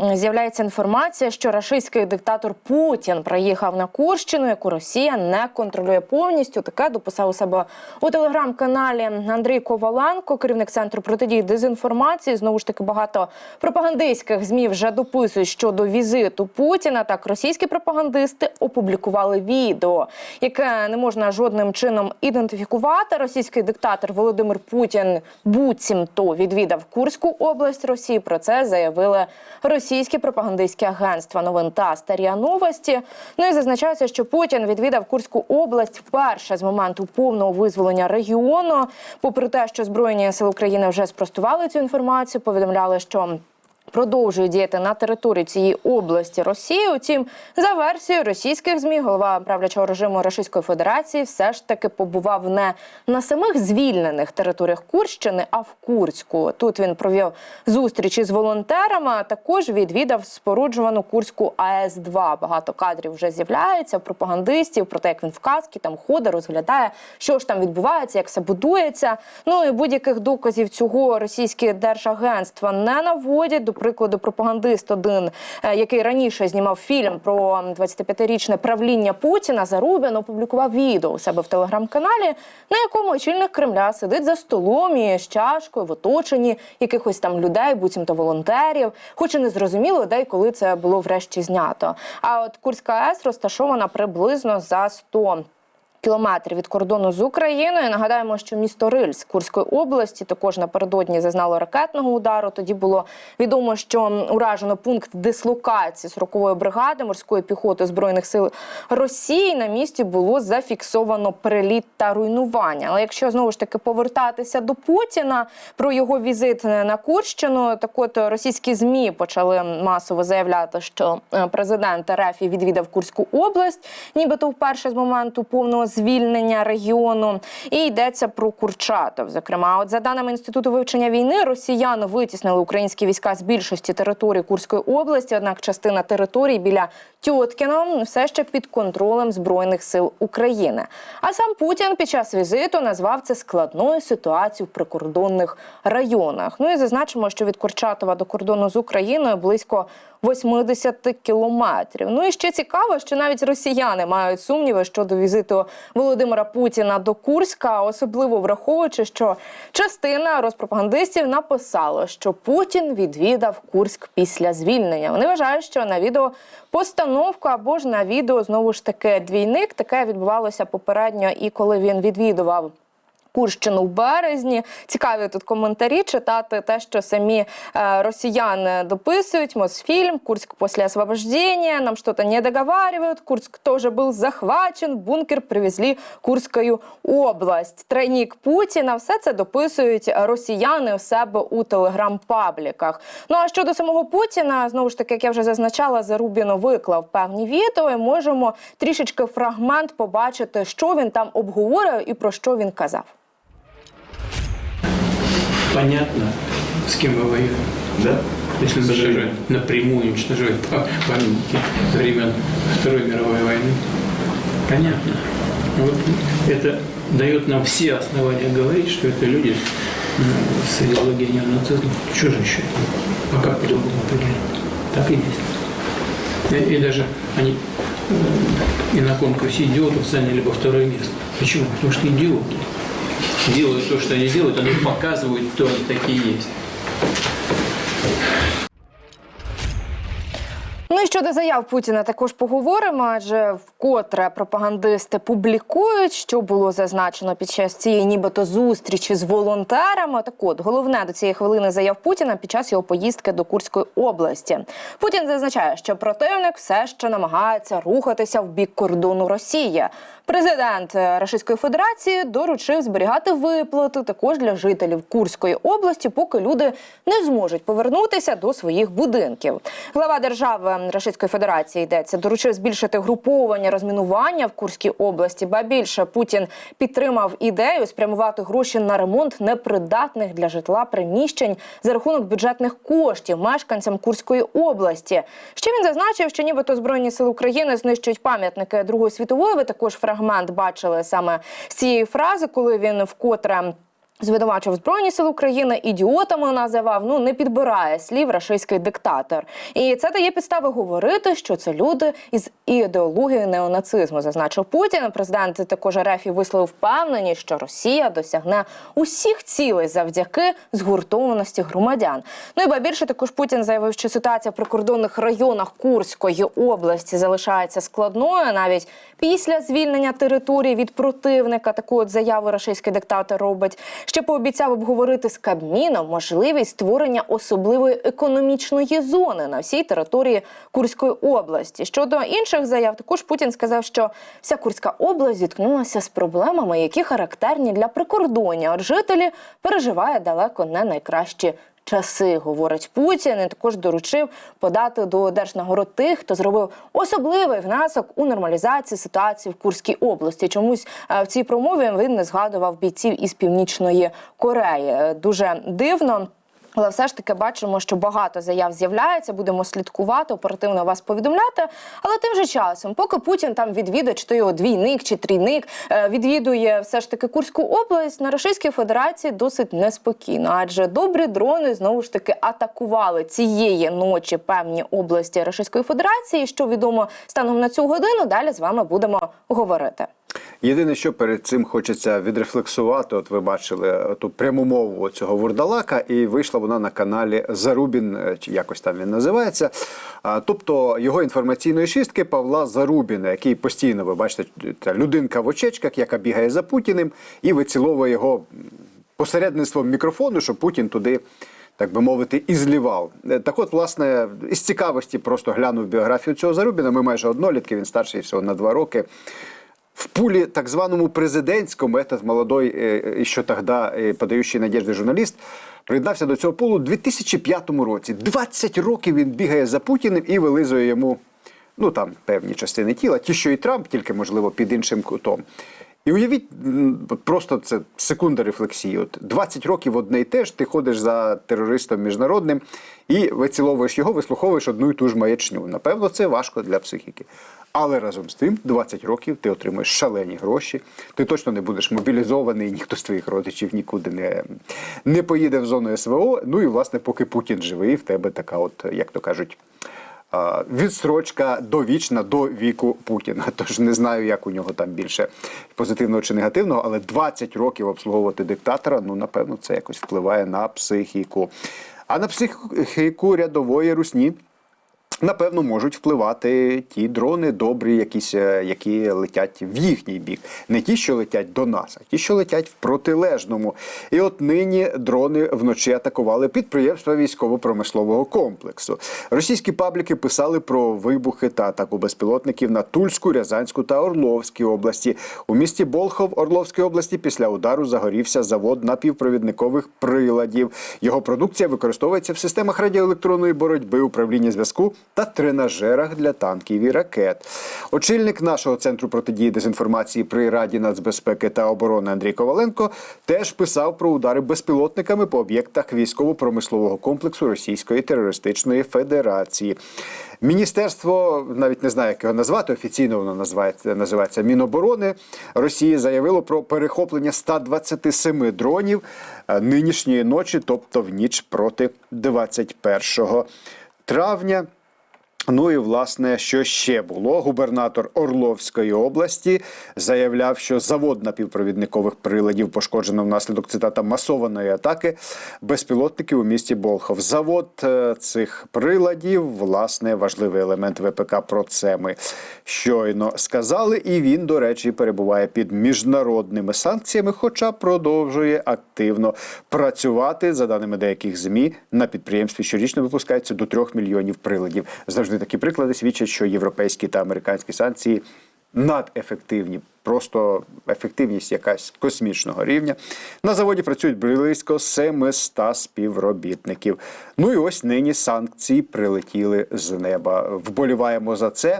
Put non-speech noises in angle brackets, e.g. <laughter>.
З'являється інформація, що рашистський диктатор Путін приїхав на Курщину, яку Росія не контролює повністю. Таке дописав у себе у телеграм-каналі Андрій Коваленко, керівник центру протидії дезінформації. Знову ж таки, багато пропагандистських змі вже дописують щодо візиту Путіна. Так, російські пропагандисти опублікували відео, яке не можна жодним чином ідентифікувати. Російський диктатор Володимир Путін буцімто відвідав Курську область Росії. Про це заявили російські пропагандистські агентства новин та старі новості. Ну і зазначається, що Путін відвідав Курську область вперше з моменту повного визволення регіону. Попри те, що збройні сили України вже спростували цю інформацію, повідомляли, що Продовжує діяти на території цієї області Росії. Утім, за версією російських змі, голова правлячого режиму Російської Федерації все ж таки побував не на самих звільнених територіях Курщини, а в Курську. Тут він провів зустрічі з волонтерами. а Також відвідав споруджувану Курську АЕС 2 Багато кадрів вже з'являється пропагандистів про те, як він в казки там ходить, розглядає, що ж там відбувається, як все будується. Ну і будь-яких доказів цього російські держагентства не наводять. До прикладу, пропагандист один, е, який раніше знімав фільм про 25-річне правління Путіна, Зарубін опублікував відео у себе в телеграм-каналі, на якому очільник Кремля сидить за столом і з чашкою в оточенні якихось там людей, буцімто волонтерів. Хоч і не зрозуміло, де й коли це було врешті знято. А от Курська АЕС розташована приблизно за 100 Кілометрів від кордону з Україною нагадаємо, що місто Рильськ Курської області також напередодні зазнало ракетного удару. Тоді було відомо, що уражено пункт дислокації 40-ї бригади морської піхоти збройних сил Росії. На місці було зафіксовано приліт та руйнування. Але якщо знову ж таки повертатися до Путіна про його візит на Курщину, так от російські змі почали масово заявляти, що е, президент РФ відвідав Курську область, нібито вперше з моменту повного звільнення регіону. І йдеться про Курчатов. Зокрема, от за даними інституту вивчення війни, росіяни витіснили українські війська з більшості територій Курської області. Однак частина територій біля Тьоткіно все ще під контролем збройних сил України. А сам Путін під час візиту назвав це складною ситуацією в прикордонних районах. Ну і зазначимо, що від Курчатова до кордону з Україною близько 80 кілометрів. Ну і ще цікаво, що навіть росіяни мають сумніви щодо візиту Володимира Путіна до Курська, особливо враховуючи, що частина розпропагандистів написала, що Путін відвідав Курськ після звільнення. Вони вважають, що на відео постановка або ж на відео знову ж таки двійник. Таке відбувалося попередньо, і коли він відвідував. Курщину в березні. Цікаві тут коментарі читати те, що самі е, росіяни дописують. Мосфільм, Курск після освобождения, нам щось не договаривают. Курск теж був захвачен, бункер привезли Курською область. Тройник Путіна. Все це дописують росіяни у себе у телеграм-пабліках. Ну а щодо самого Путіна, знову ж таки, як я вже зазначала, Зарубіно виклав певні відео. і Можемо трішечки фрагмент побачити, що він там обговорює і про що він казав. Понятно, с кем мы воюем. Да? Если мы напрямую уничтожаем па- <laughs> памятники времен Второй мировой войны. Понятно. Вот это дает нам все основания говорить, что это люди м, с идеологией неонацизма. Что же еще? А как по-другому определить? Так и есть. И, и даже они м, и на конкурсе идиотов заняли бы второе место. Почему? Потому что идиоты делают то, что они делают, они показывают, кто они такие есть. Ну і щодо заяв Путіна також поговоримо, адже вкотре пропагандисти публікують, що було зазначено під час цієї нібито зустрічі з волонтерами. Так от головне до цієї хвилини заяв Путіна під час його поїздки до Курської області. Путін зазначає, що противник все ще намагається рухатися в бік кордону Росії. Президент е, Російської Федерації доручив зберігати виплати також для жителів Курської області, поки люди не зможуть повернутися до своїх будинків. Глава держави Російської Федерації йдеться доручив збільшити груповання розмінування в Курській області. Ба більше Путін підтримав ідею спрямувати гроші на ремонт непридатних для житла приміщень за рахунок бюджетних коштів мешканцям Курської області. Ще він зазначив, що нібито збройні сили України знищують пам'ятники Другої світової. Ви також фрагмент бачили саме з цієї фрази, коли він вкотре. Звинувачив Збройні сили України ідіотами називав. Ну не підбирає слів рашистський диктатор. І це дає підстави говорити, що це люди із ідеологією неонацизму. Зазначив Путін. Президент також РФ висловив впевненість, що Росія досягне усіх цілей завдяки згуртованості громадян. Ну і ба більше також Путін заявив, що ситуація в прикордонних районах Курської області залишається складною навіть після звільнення території від противника. Таку от заяву рашистський диктатор робить. Ще пообіцяв обговорити з Кабміном можливість створення особливої економічної зони на всій території Курської області. Щодо інших заяв, також Путін сказав, що вся Курська область зіткнулася з проблемами, які характерні для прикордоння. От жителі переживає далеко не найкращі. Часи, говорить Путін, і також доручив подати до держнагород тих, хто зробив особливий внесок у нормалізацію ситуації в Курській області. Чомусь е, в цій промові він не згадував бійців із північної Кореї. Е, Дуже дивно. Але все ж таки бачимо, що багато заяв з'являється. Будемо слідкувати, оперативно вас повідомляти. Але тим же часом, поки Путін там відвідує, чи то його двійник чи трійник, е, відвідує все ж таки Курську область на Російській Федерації досить неспокійно, адже добрі дрони знову ж таки атакували цієї ночі певні області Російської Федерації. Що відомо станом на цю годину, далі з вами будемо говорити. Єдине, що перед цим хочеться відрефлексувати. От ви бачили ту пряму мову цього вурдалака, і вийшла вона на каналі Зарубін, е, чи якось там він називається. Тобто його інформаційної шістки Павла Зарубіна, який постійно, ви бачите, ця людинка в очечках, яка бігає за Путіним і виціловує його посередництвом мікрофону, щоб Путін туди. Так би мовити, і злівав. Е, Так от, власне, із цікавості просто глянув біографію цього Зарубіна. Ми майже однолітки, він старший всього на два роки В пуле так званому президентському этот молодой, э, еще тогда э, подающий надежди журналіст, приєднався до цього пулу у 2005 році. 20 років він бігає за Путіним і вилизує йому ну там певні частини тіла, ті, що і Трамп, тільки можливо під іншим кутом. І уявіть, просто це секунда рефлексії. От 20 років одне й те ж, ти ходиш за терористом міжнародним і виціловуєш його, вислуховуєш одну і ту ж маячню. Напевно, це важко для психіки. Але разом з тим, 20 років ти отримуєш шалені гроші. Ти точно не будеш мобілізований, ніхто з твоїх родичів нікуди не, не поїде в зону СВО. Ну і власне, поки Путін живий, в тебе така, от як то кажуть. Відстрочка довічна до віку Путіна. <laughs> Тож не знаю, як у нього там більше позитивного чи негативного, але 20 років обслуговувати диктатора, ну напевно, це якось впливає на психіку. А на психіку рядової русні Напевно, можуть впливати ті дрони добрі, якісь, е, які летять в їхній бік. Не ті, що летять до нас, а ті, що летять в протилежному. І от нині дрони вночі атакували підприємства військово-промислового комплексу. Російські пабліки писали про вибухи та атаку безпілотників на Тульську, Рязанську та Орловській області. У місті Болхов Орловської області після удару загорівся завод напівпровідникових приладів. Його продукція використовується в системах радіоелектронної боротьби, управління зв'язку та тренажерах для танків і ракет. Очільник нашого центру протидії дезінформації при Раді нацбезпеки та оборони Андрій Коваленко теж писав про удари безпілотниками по об'єктах військово-промислового комплексу Російської терористичної федерації. Міністерство навіть не знаю, як його назвати. Офіційно воно називається, називається Міноборони Росії. Заявило про перехоплення 127 дронів е, нинішньої ночі, тобто в ніч проти 21 травня. Ну і власне, що ще було? Губернатор Орловської області заявляв, що завод напівпровідникових приладів пошкоджено внаслідок цитата масованої атаки безпілотників у місті Болхов. Завод е, цих приладів, власне, важливий елемент ВПК. Про це ми щойно сказали. І він, до речі, перебуває під міжнародними санкціями, хоча продовжує активно працювати. За даними деяких змі, на підприємстві щорічно випускається до 3 мільйонів приладів. Такі приклади свідчать, що європейські та американські санкції надефективні, просто ефективність якась космічного рівня. На заводі працюють близько 700 співробітників. Ну і ось нині санкції прилетіли з неба. Вболіваємо за це.